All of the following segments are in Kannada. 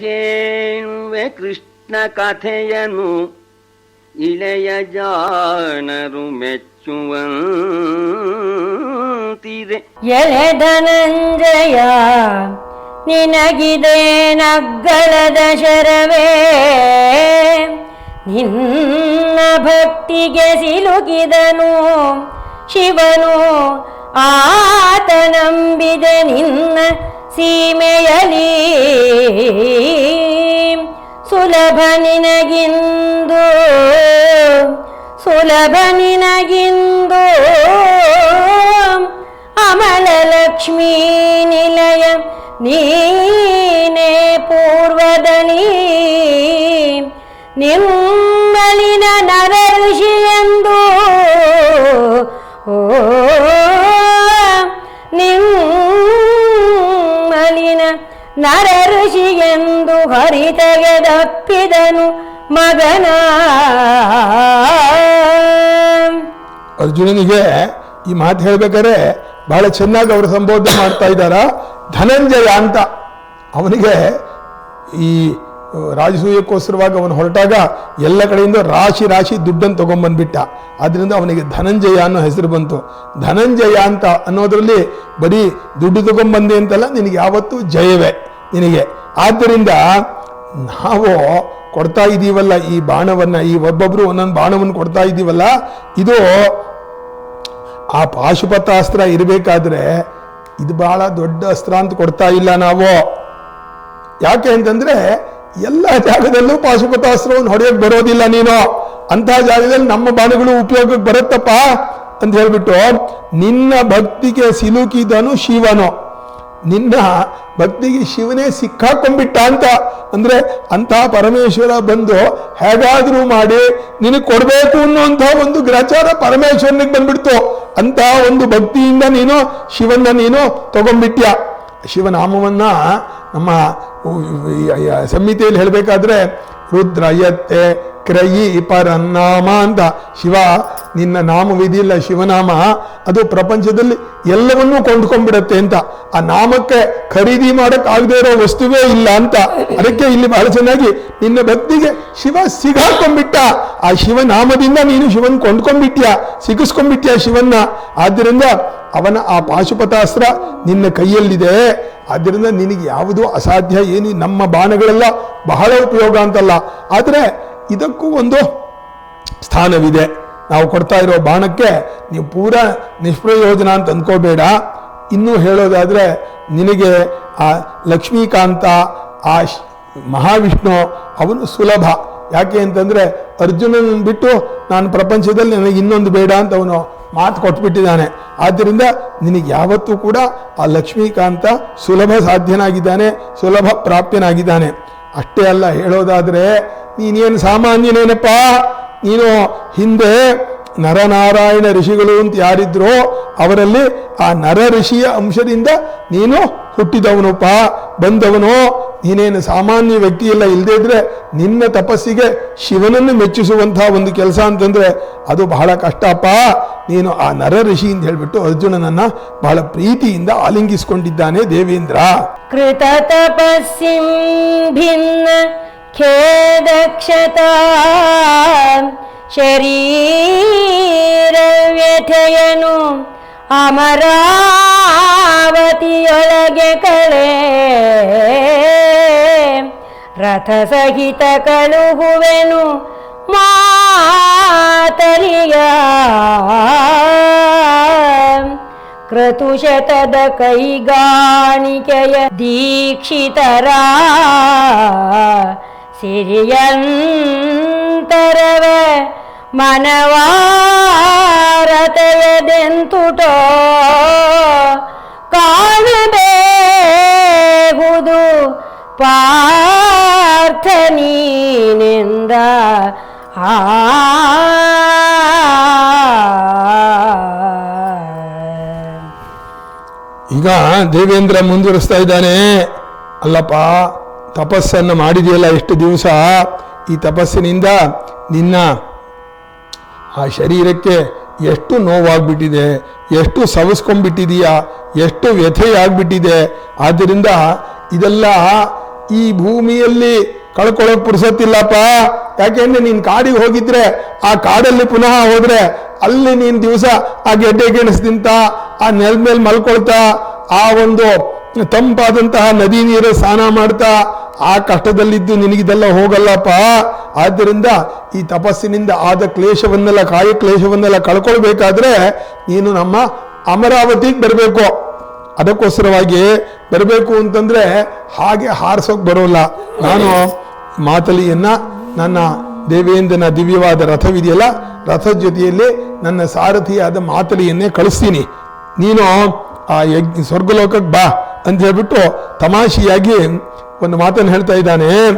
ಹೇಳುವೆ ಕೃಷ್ಣ ಕಥೆಯನು ಇಳೆಯ ಜಾನರು ಮೆಚ್ಚುವಂತಿದೆ. ಎಳೆ ಧನಂಜಯ ನಿನಗಿದೆ ನಗ್ಗಳದ ಶರವೇ. ನಿನ್ನ ಭಕ್ತಿಗೆ ಸಿಲುಕಿದನು ಶಿವನು, ಆತ ನಂಬಿದೆ ನಿನ್ನ ಸೀಮೆಯಲಿ ಸುಲಭ ನಿನಗಿಂದು ಸುಲಭ ನಿನಗಿಂದು ಅಮಲ ಲಕ್ಷ್ಮೀ ನಿಲಯ ನೀನೇ ಪೂರ್ವದನಿ ನಿಮ್ಮಲಿನ ನರ ಋಷಿಯೆಂದು ಓ ನರ ಋಷಿಯೆಂದು ಹರಿತೆಗೆದಪ್ಪಿದನು ಮಗನ. ಅರ್ಜುನನಿಗೆ ಈ ಮಾತು ಹೇಳ್ಬೇಕಾದ್ರೆ ಬಹಳ ಚೆನ್ನಾಗಿ ಅವರು ಸಂಬೋಧನೆ ಮಾಡ್ತಾ ಇದ್ದಾರ? ಧನಂಜಯ ಅಂತ ಅವನಿಗೆ ಈ ರಾಜಸೂಯಕ್ಕೋಸ್ಕರವಾಗಿ ಅವನು ಹೊರಟಾಗ ಎಲ್ಲ ಕಡೆಯಿಂದ ರಾಶಿ ರಾಶಿ ದುಡ್ಡನ್ನು ತಗೊಂಬಂದ್ಬಿಟ್ಟ. ಆದ್ದರಿಂದ ಅವನಿಗೆ ಧನಂಜಯ ಅನ್ನೋ ಹೆಸರು ಬಂತು. ಧನಂಜಯ ಅಂತ ಅನ್ನೋದರಲ್ಲಿ ಬರೀ ದುಡ್ಡು ತಗೊಂಬಂದೆ ಅಂತಲ್ಲ, ನಿನಗೆ ಯಾವತ್ತೂ ಜಯವೇ ನಿನಗೆ. ಆದ್ದರಿಂದ ನಾವು ಕೊಡ್ತಾ ಇದ್ದೀವಲ್ಲ ಈ ಬಾಣವನ್ನ, ಈ ಒಬ್ಬೊಬ್ಬರು ಒಂದೊಂದು ಬಾಣವನ್ನು ಕೊಡ್ತಾ ಇದ್ದೀವಲ್ಲ, ಇದು ಆ ಪಾಶುಪತಾಸ್ತ್ರ ಇರಬೇಕಾದ್ರೆ ಇದು ಬಹಳ ದೊಡ್ಡ ಅಸ್ತ್ರ ಅಂತ ಕೊಡ್ತಾ ಇಲ್ಲ ನಾವು. ಯಾಕೆ ಅಂತಂದ್ರೆ ಎಲ್ಲ ಜಾಗದಲ್ಲೂ ಪಾಶುಪತಾಸ್ತ್ರವನ್ನು ಹೊಡೆಯಕ್ಕೆ ಬರೋದಿಲ್ಲ ನೀನು. ಅಂತ ಜಾಗದಲ್ಲಿ ನಮ್ಮ ಬಾಣಗಳು ಉಪಯೋಗಕ್ಕೆ ಬರುತ್ತಪ್ಪ ಅಂತ ಹೇಳ್ಬಿಟ್ಟು, ನಿನ್ನ ಭಕ್ತಿಗೆ ಸಿಲುಕಿದನು ಶಿವನು. ನಿನ್ನ ಭಕ್ತಿಗೆ ಶಿವನೇ ಸಿಕ್ಕಾಕೊಂಡ್ಬಿಟ್ಟ ಅಂತ ಅಂದ್ರೆ ಅಂತ ಪರಮೇಶ್ವರ ಬಂದು ಹೇಗಾದ್ರೂ ಮಾಡಿ ನಿನಗೆ ಕೊಡ್ಬೇಕು ಅನ್ನುವಂಥ ಒಂದು ಗ್ರಾಚಾರ ಪರಮೇಶ್ವರನಿಗೆ ಬಂದ್ಬಿಡ್ತು. ಅಂತ ಒಂದು ಭಕ್ತಿಯಿಂದ ನೀನು ಶಿವನ್ನ ನೀನು ತಗೊಂಡ್ಬಿಟ್ಯ. ಶಿವನಾಮವನ್ನ ನಮ್ಮ ಸಂಹಿತೆಯಲ್ಲಿ ಹೇಳಬೇಕಾದ್ರೆ ರುದ್ರಯತ್ತೆ ಕ್ರಯಿ ಪರನಾಮ ಅಂತ. ಶಿವ, ನಿನ್ನ ನಾಮವಿದಿಲ್ಲ ಶಿವನಾಮ, ಅದು ಪ್ರಪಂಚದಲ್ಲಿ ಎಲ್ಲವನ್ನೂ ಕೊಂಡ್ಕೊಂಡ್ಬಿಡತ್ತೆ ಅಂತ. ಆ ನಾಮಕ್ಕೆ ಖರೀದಿ ಮಾಡಕ್ ಆಗದೆ ಇರೋ ವಸ್ತುವೇ ಇಲ್ಲ ಅಂತ. ಅದಕ್ಕೆ ಇಲ್ಲಿ ಬಹಳ ಚೆನ್ನಾಗಿ, ನಿನ್ನ ಭಕ್ತಿಗೆ ಶಿವ ಸಿಗಾಕೊಂಡ್ಬಿಟ್ಟ. ಆ ಶಿವನಾಮದಿಂದ ನೀನು ಶಿವನ್ ಕೊಂಡ್ಕೊಂಡ್ಬಿಟ್ಯ, ಸಿಗಿಸ್ಕೊಂಡ್ಬಿಟ್ಯ ಶಿವನ್ನ. ಆದ್ದರಿಂದ ಅವನ ಆ ಪಾಶುಪತಾಸ್ತ್ರ ನಿನ್ನ ಕೈಯಲ್ಲಿದೆ. ಆದ್ದರಿಂದ ನಿನಗೆ ಯಾವುದು ಅಸಾಧ್ಯ ಏನು ನಮ್ಮ ಬಾಣಗಳೆಲ್ಲ, ಬಹಳ ಉಪಯೋಗ ಅಂತಲ್ಲ. ಆದರೆ ಇದಕ್ಕೂ ಒಂದು ಸ್ಥಾನವಿದೆ. ನಾವು ಕೊಡ್ತಾ ಇರೋ ಬಾಣಕ್ಕೆ ನೀವು ಪೂರಾ ನಿಷ್ಪ್ರಯೋಜನ ಅಂತ ಅಂದ್ಕೋಬೇಡ ಇನ್ನೂ ಹೇಳೋದಾದರೆ ನಿನಗೆ ಆ ಲಕ್ಷ್ಮೀಕಾಂತ, ಆ ಮಹಾವಿಷ್ಣು, ಅವನು ಸುಲಭ. ಯಾಕೆ ಅಂತಂದರೆ ಅರ್ಜುನನ ಬಿಟ್ಟು ನಾನು ಪ್ರಪಂಚದಲ್ಲಿ ನನಗೆ ಇನ್ನೊಂದು ಬೇಡ ಅಂತ ಅವನು ಮಾತು ಕೊಟ್ಬಿಟ್ಟಿದ್ದಾನೆ. ಆದ್ದರಿಂದ ನಿನಗೆ ಯಾವತ್ತೂ ಕೂಡ ಆ ಲಕ್ಷ್ಮೀಕಾಂತ ಸುಲಭ ಸಾಧ್ಯನಾಗಿದ್ದಾನೆ, ಸುಲಭ ಪ್ರಾಪ್ಯನಾಗಿದ್ದಾನೆ ಅಷ್ಟೇ ಅಲ್ಲ, ಹೇಳೋದಾದ್ರೆ ನೀನೇನು ಸಾಮಾನ್ಯನೇನಪ್ಪ? ನೀನು ಹಿಂದೆ ನರನಾರಾಯಣ ಋಷಿಗಳು ಅಂತ ಯಾರಿದ್ರೋ ಅವರಲ್ಲಿ ಆ ನರ ಋಷಿಯ ಅಂಶದಿಂದ ನೀನು ಹುಟ್ಟಿದವನಪ್ಪ ಬಂದವನು? ನೀನೇನು ಸಾಮಾನ್ಯ ವ್ಯಕ್ತಿಯೆಲ್ಲ ಇಲ್ಲದೇ ಇದ್ರೆ ನಿನ್ನ ತಪಸ್ಸಿಗೆ ಶಿವನನ್ನು ಮೆಚ್ಚಿಸುವಂತಹ ಒಂದು ಕೆಲಸ ಅಂತಂದ್ರೆ ಅದು ಬಹಳ ಕಷ್ಟಪ್ಪ. ನೀನು ಆ ನರ ಋಷಿ ಅಂತ ಹೇಳಿಬಿಟ್ಟು ಅರ್ಜುನನನ್ನ ಬಹಳ ಪ್ರೀತಿಯಿಂದ ಆಲಿಂಗಿಸಿಕೊಂಡಿದ್ದಾನೆ ದೇವೇಂದ್ರ. ಕೃತ ತಪಸ್ಸಿಂ ಭಿನ್ನ ಖೇದಕ್ಷತಾ ಶರೀರ ವ್ಯಥೆಯನು ಅಮರಾವತಿಯೊಳಗೆ ಕಳೆ. ರಥ ಸಹಿತ ಕಳುಹುವೆನು ಮಾತರಿಯ ಕ್ರತುಶತದ ಕೈಗಾಣಿಕೆಯ ದೀಕ್ಷಿತರ ಸಿರಿಯಂತರವ ಮನವಾರತೆಯದೆಂತುಟೋ ಕಾಣಬೇಹುದು ಪಾರ್ಥ ನೀನೆಂದ ಆ ಈಗ ದೇವೇಂದ್ರ ಮುಂದುವರಿಸ್ತಾ ಇದ್ದಾನೆ. ಅಲ್ಲಪ್ಪ, ತಪಸ್ಸನ್ನು ಮಾಡಿದೆಯಲ್ಲ ಎಷ್ಟು ದಿವಸ? ಈ ತಪಸ್ಸಿನಿಂದ ನಿನ್ನ ಆ ಶರೀರಕ್ಕೆ ಎಷ್ಟು ನೋವಾಗ್ಬಿಟ್ಟಿದೆ, ಎಷ್ಟು ಸವಿಸ್ಕೊಂಡ್ಬಿಟ್ಟಿದೀಯಾ, ಎಷ್ಟು ವ್ಯಥೆಯಾಗ್ಬಿಟ್ಟಿದೆ. ಆದ್ದರಿಂದ ಇದೆಲ್ಲ ಈ ಭೂಮಿಯಲ್ಲಿ ಕಳ್ಕೊಳ್ಳೋಕ್ ಪುರ್ಸೊತ್ತಿಲ್ಲಪ್ಪ. ಯಾಕೆಂದ್ರೆ ನೀನು ಕಾಡಿಗೆ ಹೋಗಿದ್ರೆ, ಆ ಕಾಡಲ್ಲಿ ಪುನಃ ಹೋದ್ರೆ ಅಲ್ಲಿ ನೀನು ದಿವಸ ಆ ಗೆಡ್ಡೆ ಗೆಣಸು ಆ ನೆಲದ ಮೇಲೆ ಮಲ್ಕೊಳ್ತಾ, ಆ ಒಂದು ತಂಪಾದಂತಹ ನದಿ ನೀರು ಸ್ನಾನ ಮಾಡ್ತಾ, ಆ ಕಷ್ಟದಲ್ಲಿದ್ದು ನಿನಗಿದೆಲ್ಲ ಹೋಗಲ್ಲಪ್ಪ. ಆದ್ದರಿಂದ ಈ ತಪಸ್ಸಿನಿಂದ ಆದ ಕ್ಲೇಶವನ್ನೆಲ್ಲ, ಕಾಯಿ ಕ್ಲೇಶವನ್ನೆಲ್ಲ ಕಳ್ಕೊಳ್ಬೇಕಾದ್ರೆ ನೀನು ನಮ್ಮ ಅಮರಾವತಿಗೆ ಬರಬೇಕು. ಅದಕ್ಕೋಸ್ಕರವಾಗಿ ಬರಬೇಕು ಅಂತಂದ್ರೆ ಹಾಗೆ ಹಾರಿಸೋಕೆ ಬರೋಲ್ಲ. ನಾನು ಮಾತಲಿಯನ್ನ ನನ್ನ ದೇವೇಂದ್ರನ ದಿವ್ಯವಾದ ರಥವಿದೆಯಲ್ಲ ರಥದ ಜೊತೆಯಲ್ಲಿ ನನ್ನ ಸಾರಥಿಯಾದ ಮಾತಲಿಯನ್ನೇ ಕಳಿಸ್ತೀನಿ. ನೀನು ಆ ಯಜ್ಞ, ಸ್ವರ್ಗಲೋಕಕ್ಕೆ ಬಾ ಅಂತ ಹೇಳ್ಬಿಟ್ಟು ತಮಾಷೆಯಾಗಿ ಒಂದು ಮಾತನ್ನು ಹೇಳ್ತಾ ಇದ್ದಾನೆ.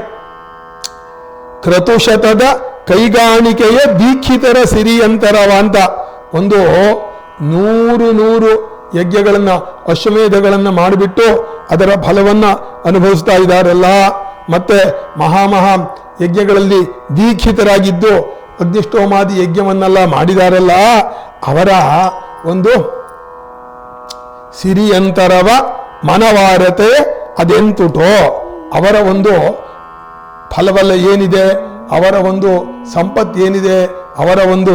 ಕ್ರತುಶತದ ಕೈಗಾಣಿಕೆಯ ದೀಕ್ಷಿತರ ಸಿರಿಯಂತರವ ಅಂತ ಒಂದು ನೂರು ನೂರು ಯಜ್ಞಗಳನ್ನ, ಅಶ್ವಮೇಧಗಳನ್ನ ಮಾಡಿಬಿಟ್ಟು ಅದರ ಫಲವನ್ನ ಅನುಭವಿಸ್ತಾ ಇದ್ದಾರಲ್ಲ. ಮತ್ತೆ ಮಹಾ ಮಹಾ ಯಜ್ಞಗಳಲ್ಲಿ ದೀಕ್ಷಿತರಾಗಿದ್ದು ಅಗ್ನಿಷ್ಠೋಮಾದಿ ಯಜ್ಞವನ್ನೆಲ್ಲ ಮಾಡಿದಾರಲ್ಲ, ಅವರ ಒಂದು ಸಿರಿಯಂತರವ ಮನವಾರತೆ ಅದೆಂತುಟೋ? ಅವರ ಒಂದು ಫಲವಲ್ಲ ಏನಿದೆ? ಅವರ ಒಂದು ಸಂಪತ್ತು ಏನಿದೆ? ಅವರ ಒಂದು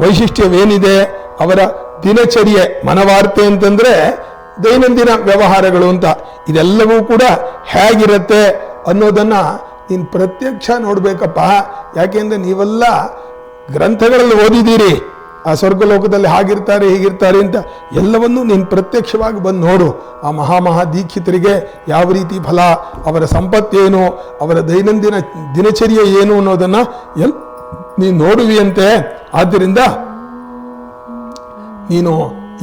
ವೈಶಿಷ್ಟ್ಯವೇನಿದೆ? ಅವರ ದಿನಚರ್ಯೆ ಮನವಾರ್ತೆ ಅಂತಂದ್ರೆ ದೈನಂದಿನ ವ್ಯವಹಾರಗಳು ಅಂತ. ಇದೆಲ್ಲವೂ ಕೂಡ ಹೇಗಿರುತ್ತೆ ಅನ್ನೋದನ್ನು ನೀನು ಪ್ರತ್ಯಕ್ಷ ನೋಡಬೇಕಪ್ಪ. ಯಾಕೆಂದರೆ ನೀವೆಲ್ಲ ಗ್ರಂಥಗಳಲ್ಲಿ ಓದಿದ್ದೀರಿ. ಆ ಸ್ವರ್ಗಲೋಕದಲ್ಲಿ ಹಾಗಿರ್ತಾರೆ, ಹೀಗಿರ್ತಾರೆ ಅಂತ ಎಲ್ಲವನ್ನೂ ನೀನು ಪ್ರತ್ಯಕ್ಷವಾಗಿ ಬಂದು ನೋಡು. ಆ ಮಹಾಮಹಾ ದೀಕ್ಷಿತರಿಗೆ ಯಾವ ರೀತಿ ಫಲ, ಅವರ ಸಂಪತ್ತೇನು ಅವರ ದೈನಂದಿನ ದಿನಚರ್ಯೆ ಏನು ಅನ್ನೋದನ್ನು ಎಲ್, ನೀನು ನೋಡುವಿಯಂತೆ ಆದ್ದರಿಂದ ನೀನು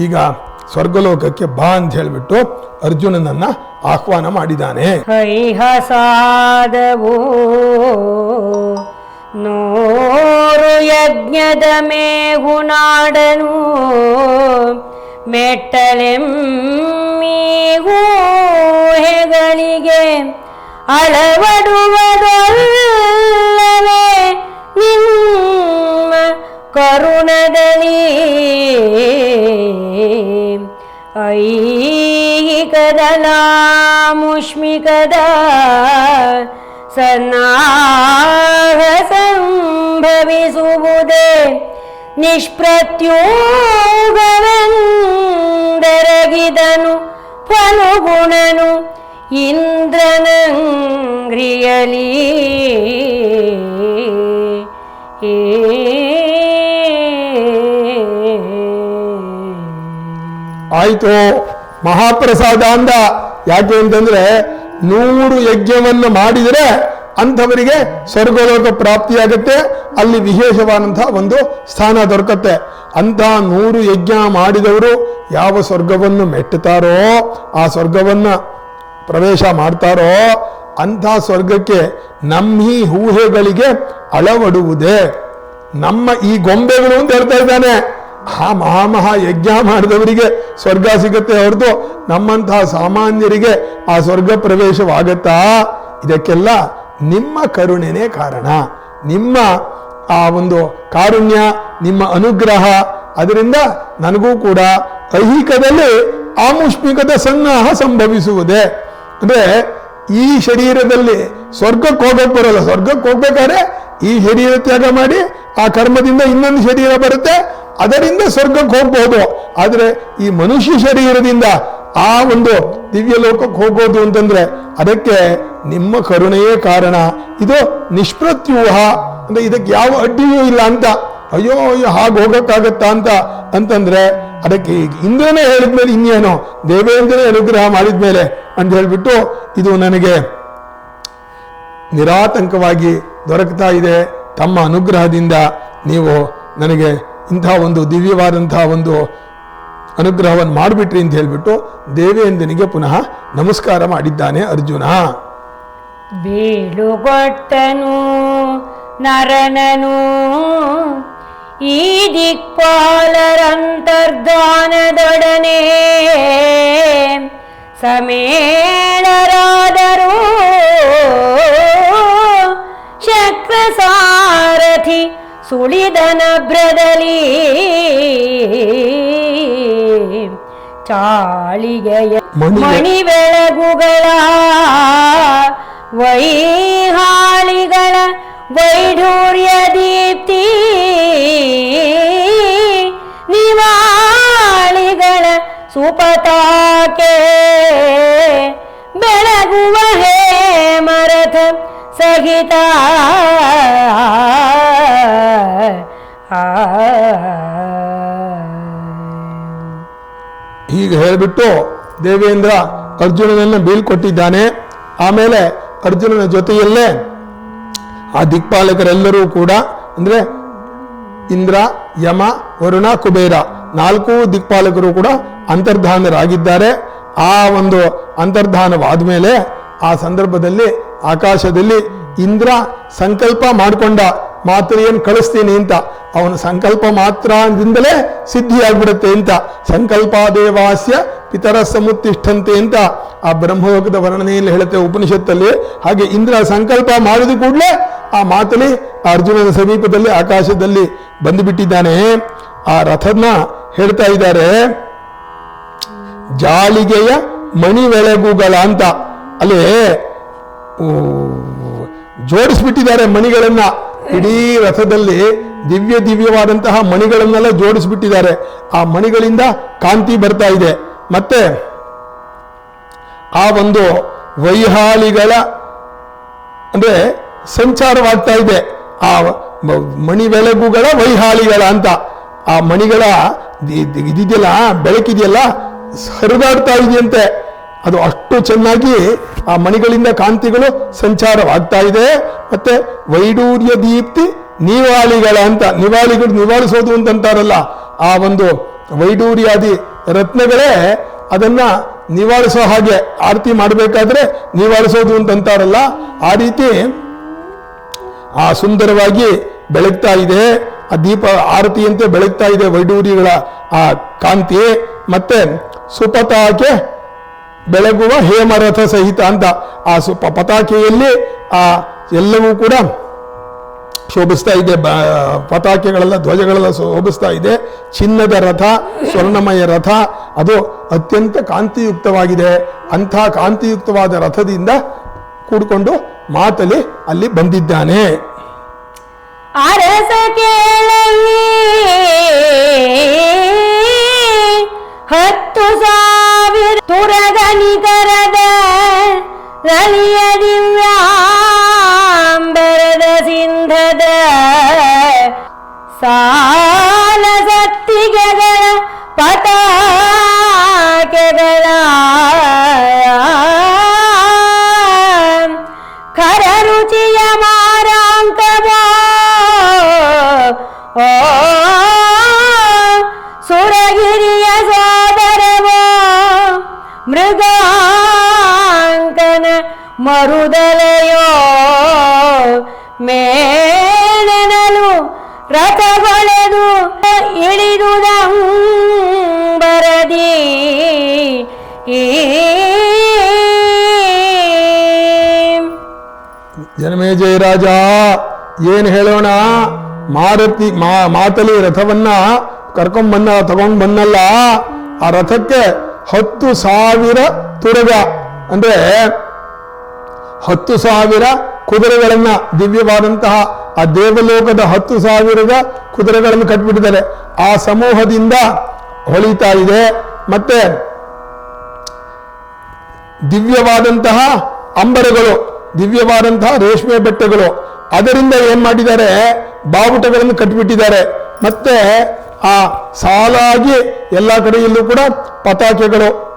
ಈಗ ಸ್ವರ್ಗಲೋಕಕ್ಕೆ ಬಾ ಅಂತ ಹೇಳಿಬಿಟ್ಟು ಅರ್ಜುನನನ್ನ ಆಹ್ವಾನ ಮಾಡಿದ್ದಾನೆ ಹೈಹಸಾದವೋ ನೂರು ಯಜ್ಞದ ಮೇಗುನಾಡನು ಮೆಟ್ಟಲೆಮ್ಮೀಗೂಹೆಗಳಿಗೆ ಅಳವಡುವುದಲ್ಲವೇ ನಿಮ್ಮ ಕರುಣದಲ್ಲಿ ಐಹಿಕದಲ ಕದ ಸನ್ನಾಹ ಸಂಭವಿಸುವುದೇ ನಿಷ್ಪ್ರತ್ಯೋಗವೆಂದರಗಿದನು ಫಲುಗುಣನು ಇಂದ್ರನಂಗ್ರಿಯಲಿ. ಆಯ್ತು. ಮಹಾಪ್ರಸಾದ ಅಂದ. ಯಾಕೆ ಅಂತಂದ್ರೆ ನೂರು ಯಜ್ಞವನ್ನು ಮಾಡಿದರೆ ಅಂಥವರಿಗೆ ಸ್ವರ್ಗಲೋಕ ಪ್ರಾಪ್ತಿಯಾಗತ್ತೆ, ಅಲ್ಲಿ ವಿಶೇಷವಾದಂತಹ ಒಂದು ಸ್ಥಾನ ದೊರಕತ್ತೆ. ಅಂತ ನೂರು ಯಜ್ಞ ಮಾಡಿದವರು ಯಾವ ಸ್ವರ್ಗವನ್ನು ಮೆಟ್ಟುತ್ತಾರೋ, ಆ ಸ್ವರ್ಗವನ್ನ ಪ್ರವೇಶ ಮಾಡ್ತಾರೋ, ಅಂಥ ಸ್ವರ್ಗಕ್ಕೆ ನಮ್ಮಿ ಊಹೆಗಳಿಗೆ ಅಳವಡುವುದೇ. ನಮ್ಮ ಈ ಗೊಂಬೆಗಳು ಅಂತ ಹೇಳ್ತಾ ಇದ್ದಾನೆ. ಆ ಮಹಾಮಹಾ ಯಜ್ಞ ಮಾಡಿದವರಿಗೆ ಸ್ವರ್ಗ ಸಿಗತ್ತೆ ಹೊರತು ನಮ್ಮಂತಹ ಸಾಮಾನ್ಯರಿಗೆ ಆ ಸ್ವರ್ಗ ಪ್ರವೇಶವಾಗತ್ತಾ? ಇದಕ್ಕೆಲ್ಲ ನಿಮ್ಮ ಕರುಣೆನೇ ಕಾರಣ. ನಿಮ್ಮ ಆ ಒಂದು ಕಾರುಣ್ಯ, ನಿಮ್ಮ ಅನುಗ್ರಹ, ಅದರಿಂದ ನನಗೂ ಕೂಡ ಐಹಿಕದಲ್ಲಿ ಆಮುಷ್ಮಿಕದ ಸನ್ನಾಹ ಸಂಭವಿಸುವುದೇ. ಅಂದ್ರೆ ಈ ಶರೀರದಲ್ಲಿ ಸ್ವರ್ಗಕ್ಕೆ ಹೋಗಕ್ ಬರಲ್ಲ. ಸ್ವರ್ಗಕ್ಕೆ ಹೋಗ್ಬೇಕಾದ್ರೆ ಈ ಶರೀರ ತ್ಯಾಗ ಮಾಡಿ ಆ ಕರ್ಮದಿಂದ ಇನ್ನೊಂದು ಶರೀರ ಬರುತ್ತೆ. ಅದರಿಂದ ಸ್ವರ್ಗಕ್ಕೆ ಹೋಗ್ಬಹುದು ಆದ್ರೆ ಈ ಮನುಷ್ಯ ಶರೀರದಿಂದ ಆ ಒಂದು ದಿವ್ಯ ಲೋಕಕ್ಕೆ ಹೋಗೋದು ಅಂತಂದ್ರೆ ಅದಕ್ಕೆ ನಿಮ್ಮ ಕರುಣೆಯೇ ಕಾರಣ. ಇದು ನಿಷ್ಪ್ರತ್ಯೂಹ. ಅಂದ್ರೆ ಇದಕ್ಕೆ ಯಾವ ಅಡ್ಡಿಯೂ ಇಲ್ಲ ಅಂತ. ಅಯ್ಯೋ ಅಯ್ಯೋ, ಹಾಗೆ ಹೋಗಕ್ಕಾಗತ್ತಾ ಅಂತ ಅಂತಂದ್ರೆ ಅದಕ್ಕೆ ಇಂದ್ರನೇ ಹೇಳಿದ್ಮೇಲೆ ಇನ್ನೇನು? ದೇವೇಂದ್ರನೇ ಅನುಗ್ರಹ ಮಾಡಿದ್ಮೇಲೆ ಅಂತ ಹೇಳ್ಬಿಟ್ಟು ಇದು ನನಗೆ ನಿರಾತಂಕವಾಗಿ ದೊರಕ್ತಾ ಇದೆ. ತಮ್ಮ ಅನುಗ್ರಹದಿಂದ ನೀವು ನನಗೆ ಇಂಥ ಒಂದು ದಿವ್ಯವಾದಂತಹ ಒಂದು ಅನುಗ್ರಹವನ್ನು ಮಾಡಿಬಿಟ್ರಿ ಅಂತ ಹೇಳ್ಬಿಟ್ಟು ದೇವೇಂದ್ರನಿಗೆ ಪುನಃ ನಮಸ್ಕಾರ ಮಾಡಿದ್ದಾನೆ ಅರ್ಜುನ. ಬೀಳುಗೊಟ್ಟನು ನರನನು, ಈ ದಿಕ್ಪಾಲರಂತರ್ಧಾನದೊಡನೆ ಸಮೇಳರಾದರು. ಸುಳಿದನ ಬ್ರದಲಿ ಚಾಳಿಗೆಯ ಮಣಿ- ಬೆಳಗುಗಳ ವೈಹಾಳಿಗಳ ವೈಢೂರ್ಯ ದೀಪ್ತಿ ನಿವಾಳಿಗಳ ಸುಪತಾಕೆ ಬೆಳಗುವ ಹೇ ಮರಥ ಸಹಿತ ಹೀಗೆ ಹೇಳಿಬಿಟ್ಟು ದೇವೇಂದ್ರ ಅರ್ಜುನನನ್ನು ಬೀಳ್ಕೊಟ್ಟಿದ್ದಾನೆ. ಆಮೇಲೆ ಅರ್ಜುನನ ಜೊತೆಯಲ್ಲೇ ಆ ದಿಕ್ಪಾಲಕರೆಲ್ಲರೂ ಕೂಡ ಅಂದ್ರೆ ಇಂದ್ರ, ಯಮ, ವರುಣ, ಕುಬೇರ ನಾಲ್ಕು ದಿಕ್ಪಾಲಕರು ಕೂಡ ಅಂತರ್ಧಾನರಾಗಿದ್ದಾರೆ. ಆ ಒಂದು ಅಂತರ್ಧಾನವಾದ ಮೇಲೆ ಆ ಸಂದರ್ಭದಲ್ಲಿ ಆಕಾಶದಲ್ಲಿ ಇಂದ್ರ ಸಂಕಲ್ಪ ಮಾಡಿಕೊಂಡ ಮಾತ್ರ ಏನ್ ಕಳಿಸ್ತೀನಿ ಅಂತ. ಅವನ ಸಂಕಲ್ಪ ಮಾತ್ರದಿಂದಲೇ ಸಿದ್ಧಿಯಾಗ್ಬಿಡುತ್ತೆ ಅಂತ. ಸಂಕಲ್ಪ ದೇವಾಸ್ಯ ಪಿತರ ಸಮುತ್ತಿಷ್ಠಂತೆ ಅಂತ ಆ ಬ್ರಹ್ಮಯೋಗದ ವರ್ಣನೆಯಲ್ಲಿ ಹೇಳುತ್ತೆ ಉಪನಿಷತ್ತಲ್ಲಿ. ಹಾಗೆ ಇಂದ್ರ ಸಂಕಲ್ಪ ಮಾಡಿದ ಕೂಡಲೇ ಆ ಮಾತಲಿ ಅರ್ಜುನನ ಸಮೀಪದಲ್ಲಿ ಆಕಾಶದಲ್ಲಿ ಬಂದುಬಿಟ್ಟಿದ್ದಾನೆ. ಆ ರಥನ ಹೇಳ್ತಾ ಇದ್ದಾರೆ, ಜಾಳಿಗೆಯ ಮಣಿವೆಳಗುಗಳ ಅಂತ. ಅಲ್ಲಿ ಜೋಡಿಸ್ಬಿಟ್ಟಿದ್ದಾರೆ ಮಣಿಗಳನ್ನ. ಇಡೀ ರಥದಲ್ಲಿ ದಿವ್ಯ ದಿವ್ಯವಾದಂತಹ ಮಣಿಗಳನ್ನೆಲ್ಲ ಜೋಡಿಸಿಬಿಟ್ಟಿದ್ದಾರೆ. ಆ ಮಣಿಗಳಿಂದ ಕಾಂತಿ ಬರ್ತಾ ಇದೆ. ಮತ್ತೆ ಆ ಒಂದು ವೈಹಾಲಿಗಳ ಅಂದ್ರೆ ಸಂಚಾರವಾಗ್ತಾ ಇದೆ. ಆ ಮಣಿ ಬೆಳಗುಗಳ ವೈಹಾಲಿಗಳ ಅಂತ. ಆ ಮಣಿಗಳ ಇದಿದೆಯಲ್ಲ, ಬೆಳಕಿದೆಯಲ್ಲ, ಹರಿದಾಡ್ತಾ ಇದೆಯಂತೆ. ಅದು ಅಷ್ಟು ಚೆನ್ನಾಗಿ ಆ ಮಣಿಗಳಿಂದ ಕಾಂತಿಗಳು ಸಂಚಾರವಾಗ್ತಾ ಇದೆ. ಮತ್ತೆ ವೈಡೂರ್ಯ ದೀಪ್ತಿ ನಿವಾಳಿಗಳ ಅಂತ, ನಿವಾಳಿಗಳು ನಿವಾಳಿಸೋದು ಅಂತಂತಾರಲ್ಲ, ಆ ಒಂದು ವೈಡೂರ್ಯಾದಿ ರತ್ನಗಳೇ ಅದನ್ನ ನಿವಾಳಿಸೋ ಹಾಗೆ ಆರತಿ ಮಾಡಬೇಕಾದ್ರೆ ನಿವಾಳಿಸೋದು ಅಂತಂತಾರಲ್ಲ, ಆ ರೀತಿ ಆ ಸುಂದರವಾಗಿ ಬೆಳಗ್ತಾ ಇದೆ. ಆ ದೀಪ ಆರತಿಯಂತೆ ಬೆಳಗ್ತಾ ಇದೆ ವೈಡೂರಿಗಳ ಆ ಕಾಂತಿ. ಮತ್ತೆ ಸುಪತಾಕೆ ಬೆಳಗುವ ಹೇಮರಥ ಸಹಿತ ಅಂತ ಆ ಸ್ವಲ್ಪ ಪತಾಕೆಯಲ್ಲಿ ಆ ಎಲ್ಲವೂ ಕೂಡ ಶೋಭಿಸ್ತಾ ಇದೆ. ಪತಾಕೆಗಳೆಲ್ಲ ಧ್ವಜಗಳೆಲ್ಲ ಶೋಭಿಸ್ತಾ ಇದೆ. ಚಿನ್ನದ ರಥ, ಸ್ವರ್ಣಮಯ ರಥ, ಅದು ಅತ್ಯಂತ ಕಾಂತಿಯುಕ್ತವಾಗಿದೆ. ಅಂಥ ಕಾಂತಿಯುಕ್ತವಾದ ರಥದಿಂದ ಕೂಡಿಕೊಂಡು ಮಾತಲಿ ಅಲ್ಲಿ ಬಂದಿದ್ದಾನೆ. ಅರಸ ಹತ್ತು ಸಾವಿರ ತುರಗನಿಕರದ ರಲಿಯ ದಿವ್ಯಾಂಬರದ ಸಿಂಧದ ಸಾಲ ಸತ್ತಿಗೆಗಳ ಜನಮೇಜಯ ರಾಜಾ ಏನ್ ಹೇಳೋಣ? ಮಾರುತಿ, ಮಾ, ಮಾತಲಿ ರಥವನ್ನ ಕರ್ಕೊಂಡ್ ಬಂದ ತಗೊಂಡ್ ಬಂದಲ್ಲ, ಆ ರಥಕ್ಕೆ ಹತ್ತು ಸಾವಿರ ತುರಗ. ಅಂದ್ರೆ ಹತ್ತು ಸಾವಿರ ಕುದುರೆಗಳನ್ನ, ದಿವ್ಯವಾದಂತಹ ಆ ದೇವಲೋಕದ ಹತ್ತು ಸಾವಿರದ ಕುದುರೆಗಳನ್ನು ಕಟ್ಬಿಟ್ಟಿದ್ದಾರೆ. ಆ ಸಮೂಹದಿಂದ ಹೊಳಿತಾ ಇದೆ. ಮತ್ತೆ ದಿವ್ಯವಾದಂತಹ ಅಂಬರಗಳು. ದಿವ್ಯವಾದಂತಹ ರೇಷ್ಮೆ ಬೆಟ್ಟಗಳು. ಅದರಿಂದ ಏನ್ ಮಾಡಿದ್ದಾರೆ? ಬಾವುಟಗಳನ್ನು ಕಟ್ಟಿಬಿಟ್ಟಿದ್ದಾರೆ ಮತ್ತೆ ಆ ಸಾಲಾಗಿ ಎಲ್ಲ ಕಡೆಯಲ್ಲೂ ಕೂಡ ಪತಾಕೆಗಳು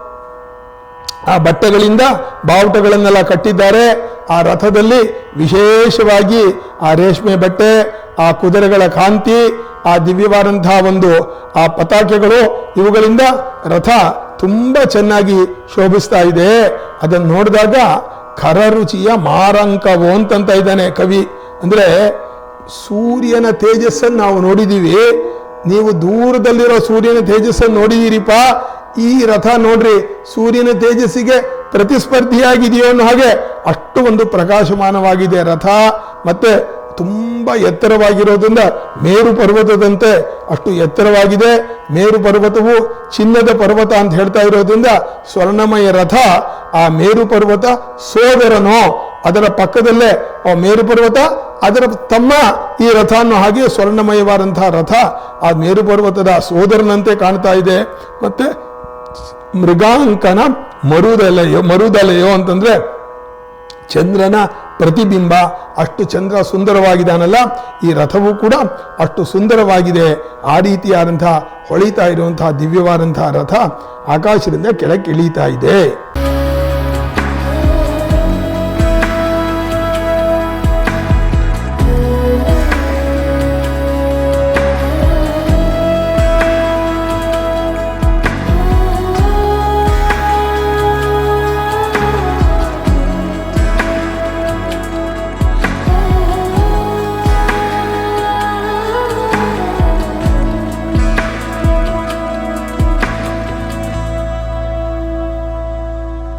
ಆ ಬಟ್ಟೆಗಳಿಂದ ಬಾವುಟಗಳನ್ನೆಲ್ಲ ಕಟ್ಟಿದ್ದಾರೆ. ಆ ರಥದಲ್ಲಿ ವಿಶೇಷವಾಗಿ ಆ ರೇಷ್ಮೆ ಬಟ್ಟೆ, ಆ ಕುದುರೆಗಳ ಕಾಂತಿ, ಆ ದಿವ್ಯವಾದಂತಹ ಒಂದು ಆ ಪತಾಕೆಗಳು ಇವುಗಳಿಂದ ರಥ ತುಂಬಾ ಚೆನ್ನಾಗಿ ಶೋಭಿಸ್ತಾ ಇದೆ. ಅದನ್ನು ನೋಡಿದಾಗ ಖರರುಚಿಯ ಮಾರಂಕವು ಅಂತಂತ ಇದ್ದಾನೆ ಕವಿ. ಅಂದ್ರೆ ಸೂರ್ಯನ ತೇಜಸ್ಸನ್ನು ನಾವು ನೋಡಿದೀವಿ ನೀವು ದೂರದಲ್ಲಿರೋ ಸೂರ್ಯನ ತೇಜಸ್ಸನ್ನು ನೋಡಿದ್ದೀರಿಪ್ಪ. ಈ ರಥ ನೋಡ್ರಿ, ಸೂರ್ಯನ ತೇಜಸ್ಸಿಗೆ ಪ್ರತಿಸ್ಪರ್ಧಿಯಾಗಿದೆಯೋ ಅನ್ನೋ ಹಾಗೆ ಅಷ್ಟು ಒಂದು ಪ್ರಕಾಶಮಾನವಾಗಿದೆ ರಥ. ಮತ್ತೆ ತುಂಬಾ ಎತ್ತರವಾಗಿರೋದ್ರಿಂದ ಮೇರು ಪರ್ವತದಂತೆ ಅಷ್ಟು ಎತ್ತರವಾಗಿದೆ. ಮೇರು ಪರ್ವತವು ಚಿನ್ನದ ಪರ್ವತ ಅಂತ ಹೇಳ್ತಾ ಇರೋದ್ರಿಂದ ಸ್ವರ್ಣಮಯ ರಥ, ಆ ಮೇರು ಪರ್ವತ ಸೋದರನೋ, ಅದರ ಪಕ್ಕದಲ್ಲೇ ಆ ಮೇರು ಪರ್ವತ, ಅದರ ತಮ್ಮ ಈ ರಥ ರಥವನ್ನು ಹಾಗೆ ಸ್ವರ್ಣಮಯವಾದಂತಹ ರಥ, ಆ ಮೇರು ಪರ್ವತದ ಸೋದರನಂತೆ ಕಾಣ್ತಾ ಇದೆ. ಮತ್ತೆ ಮೃಗಾಂಕನ ಮರುದಲೆಯೋ ಮರುದಲೆಯೋ ಅಂತಂದ್ರೆ ಚಂದ್ರನ ಪ್ರತಿಬಿಂಬ ಅಷ್ಟು ಚಂದ್ರ ಸುಂದರವಾಗಿದ್ದಾನಲ್ಲ, ಈ ರಥವು ಕೂಡ ಅಷ್ಟು ಸುಂದರವಾಗಿದೆ. ಆ ರೀತಿಯಾದಂಥ ಹೊಳಿತಾ ಇರುವಂತಹ ದಿವ್ಯವಾದಂತಹ ರಥ ಆಕಾಶದಿಂದ ಕೆಳಕ್ಕೆ ಇಳೀತಾ ಇದೆ.